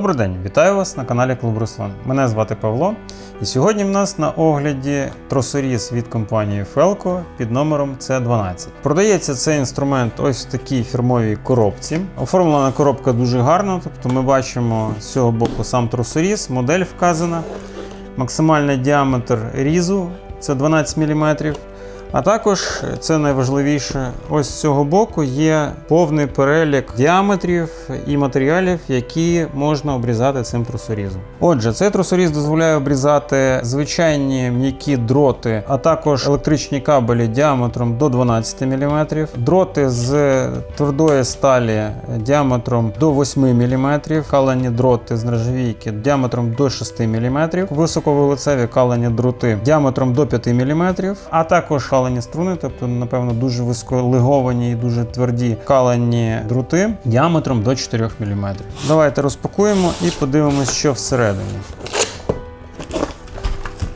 Добрий день, вітаю вас на каналі Клуб Руслан. Мене звати Павло, і сьогодні в нас на огляді тросоріз від компанії Felco під номером C12. Продається цей інструмент ось в такій фірмовій коробці. Оформлена коробка дуже гарно, тобто ми бачимо з цього боку сам тросоріз, модель вказана, максимальний діаметр різу це 12 мм. А також це найважливіше, ось з цього боку є повний перелік діаметрів і матеріалів, які можна обрізати цим трусорізом. Отже, цей трусоріз дозволяє обрізати звичайні м'які дроти, а також електричні кабелі діаметром до 12 мм, дроти з твердої сталі діаметром до 8 мм, калені дроти з нержавійки діаметром до 6 мм, високовуглецеві калені дроти діаметром до 5 мм, а також калені струни, тобто, напевно, дуже високолеговані і дуже тверді калені дроти діаметром до 4 мм. Давайте розпакуємо і подивимося, що всередині.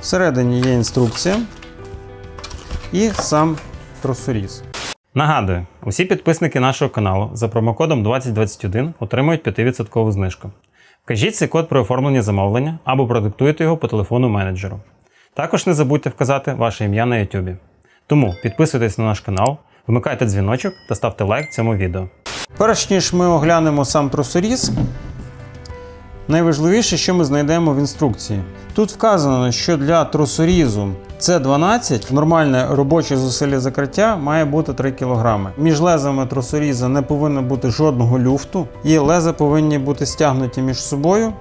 Всередині є інструкція і сам тросоріз. Нагадую, усі підписники нашого каналу за промокодом 2021 отримують 5% знижку. Вкажіть цей код при оформленні замовлення або продиктуйте його по телефону менеджеру. Також не забудьте вказати ваше ім'я на YouTube. Тому підписуйтесь на наш канал, вмикайте дзвіночок та ставте лайк цьому відео. Перш ніж ми оглянемо сам тросоріз, найважливіше, що ми знайдемо в інструкції. Тут вказано, що для тросорізу С12 нормальне робоче зусилля закриття має бути 3 кг. Між лезами тросоріза не повинно бути жодного люфту, і леза повинні бути стягнуті між собою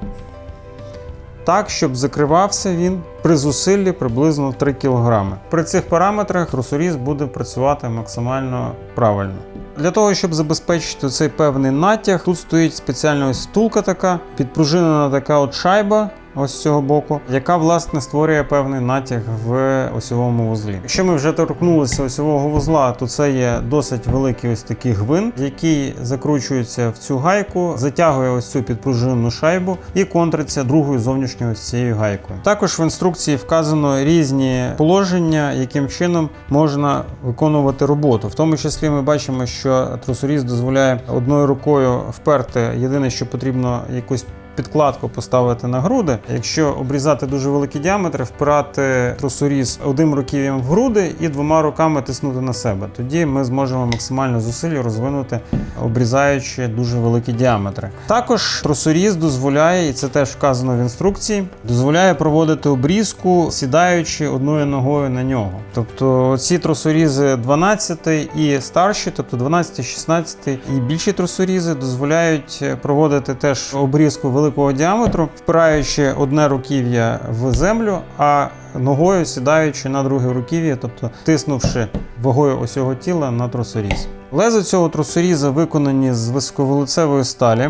так, щоб закривався він при зусиллі приблизно 3 кг. При цих параметрах русоріз буде працювати максимально правильно. Для того, щоб забезпечити цей певний натяг, тут стоїть спеціальна ось втулка така, підпружинена така от шайба. Ось з цього боку, яка власне створює певний натяг в осьовому вузлі. Якщо ми вже торкнулися осьового вузла, то це є досить великий ось такий гвинт, який закручується в цю гайку, затягує ось цю підпружинену шайбу і контриться другою зовнішньою цією гайкою. Також в інструкції вказано різні положення, яким чином можна виконувати роботу. В тому числі ми бачимо, що трусоріз дозволяє одною рукою вперти. Єдине, що потрібно якусь підкладку поставити на груди. Якщо обрізати дуже великі діаметри, впирати тросоріз одним руків'ям в груди і двома руками тиснути на себе. Тоді ми зможемо максимально зусилля розвинути, обрізаючи дуже великі діаметри. Також тросоріз дозволяє, і це теж вказано в інструкції, дозволяє проводити обрізку, сідаючи одною ногою на нього. Тобто ці тросорізи 12 і старші, тобто 12, 16 і більші тросорізи дозволяють проводити теж обрізку великого діаметру, впираючи одне руків'я в землю, а ногою сідаючи на друге руків'я, тобто тиснувши вагою усього тіла на тросоріз. Лезо цього тросоріза виконані з високоволицевої сталі.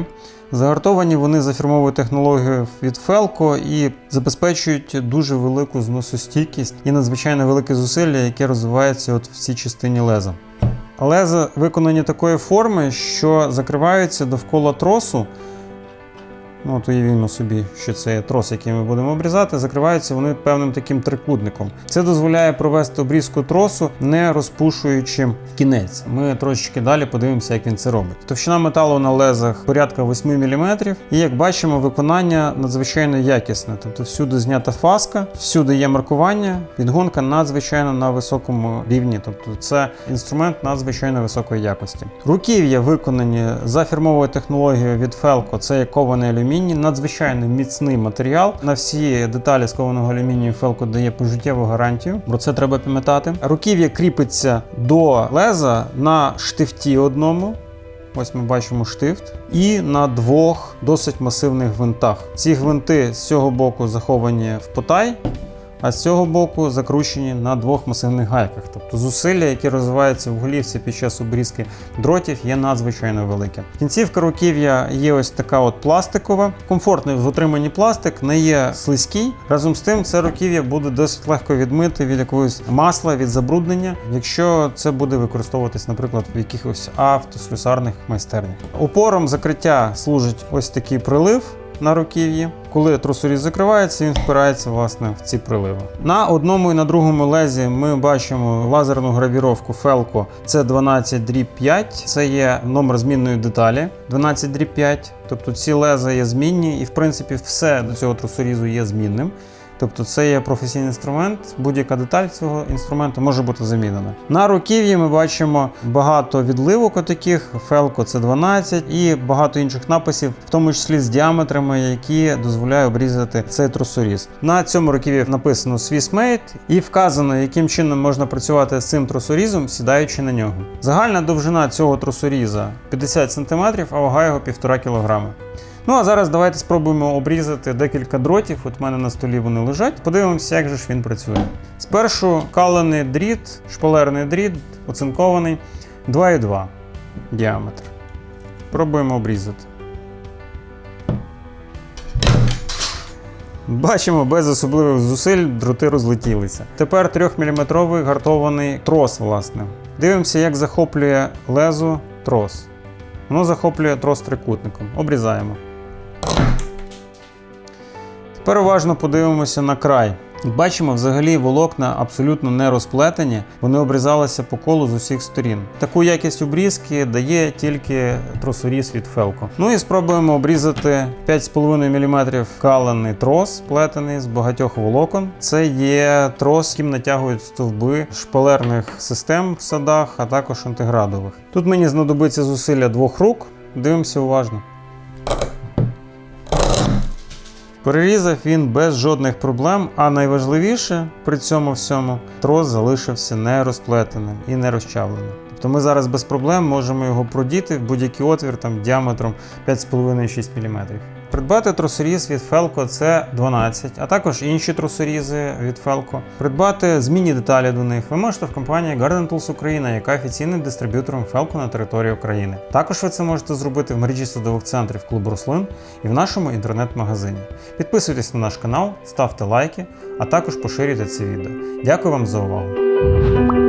Загартовані вони за фірмовою технологією від Felco і забезпечують дуже велику зносостійкість і надзвичайно велике зусилля, яке розвивається от в цій частині леза. Леза виконані такої форми, що закриваються довкола тросу. Ну, от уявімо собі, що це трос, який ми будемо обрізати, закриваються вони певним таким трикутником. Це дозволяє провести обрізку тросу, не розпушуючи кінець. Ми трошечки далі подивимося, як він це робить. Товщина металу на лезах порядка 8 мм, і як бачимо, виконання надзвичайно якісне. Тобто всюди знята фаска, всюди є маркування, підгонка надзвичайно на високому рівні. Тобто це інструмент надзвичайно високої якості. Руків'я виконані за фірмовою технологією від Felco, це є кований алюміній алюміній, надзвичайно міцний матеріал. На всі деталі скованого кованого алюмінію Фелко дає пожиттєву гарантію. Про це треба пам'ятати. Руків'я кріпиться до леза на штифті одному. Ось ми бачимо штифт, і на двох досить масивних гвинтах. Ці гвинти з цього боку заховані в потай, а з цього боку закручені на двох масивних гайках. Тобто зусилля, які розвиваються в голівці під час обрізки дротів, є надзвичайно велике. Кінцівка руків'я є ось така от пластикова, комфортний в утриманні пластик, не є слизький. Разом з тим, це руків'я буде досить легко відмити від якогось масла, від забруднення, якщо це буде використовуватись, наприклад, в якихось автослюсарних майстернях. Опором закриття служить ось такий прилив на руків'ї. Коли трусоріз закривається, він впирається власне в ці приливи. На одному і на другому лезі ми бачимо лазерну гравіровку Felco C12 5. Це є номер змінної деталі 12 5. Тобто ці леза є змінні, і в принципі все до цього тросорізу є змінним. Тобто це є професійний інструмент, будь-яка деталь цього інструменту може бути замінена. На руків'ї ми бачимо багато відливок отаких, Felco це 12 і багато інших написів, в тому числі з діаметрами, які дозволяють обрізати цей тросоріз. На цьому руків'ї написано Swiss Made і вказано, яким чином можна працювати з цим тросорізом, сідаючи на нього. Загальна довжина цього тросоріза 50 см, а вага його 1,5 кг. Ну а зараз давайте спробуємо обрізати декілька дротів. От в мене на столі вони лежать. Подивимося, як же ж він працює. Спершу калений дріт, шпалерний дріт, оцинкований 2,2 діаметр. Пробуємо обрізати. Бачимо, без особливих зусиль дроти розлетілися. Тепер 3-мм гартований трос, власне. Дивимося, як захоплює лезо трос. Воно захоплює трос трикутником. Обрізаємо. Тепер уважно подивимося на край. Бачимо, взагалі волокна абсолютно не розплетені, вони обрізалися по колу з усіх сторін. Таку якість обрізки дає тільки тросоріз від Felco. Ну і спробуємо обрізати 5,5 мм калений трос, плетений з багатьох волокон. Це є трос, яким натягують стовби шпалерних систем в садах, а також антиградових. Тут мені знадобиться зусилля двох рук. Дивимося уважно. Перерізав він без жодних проблем, а найважливіше при цьому всьому трос залишився не розплетеним і не розчавленим. Тобто ми зараз без проблем можемо його продіти в будь-який отвір там, діаметром 5,5-6 мм. Придбати тросоріз від Felco це 12, а також інші тросорізи від Felco. Придбати змінні деталі до них ви можете в компанії Garden Tools Україна, яка офіційним дистриб'ютором Felco на території України. Також ви це можете зробити в мережі садових центрів клуб Рослин і в нашому інтернет-магазині. Підписуйтесь на наш канал, ставте лайки, а також поширюйте це відео. Дякую вам за увагу!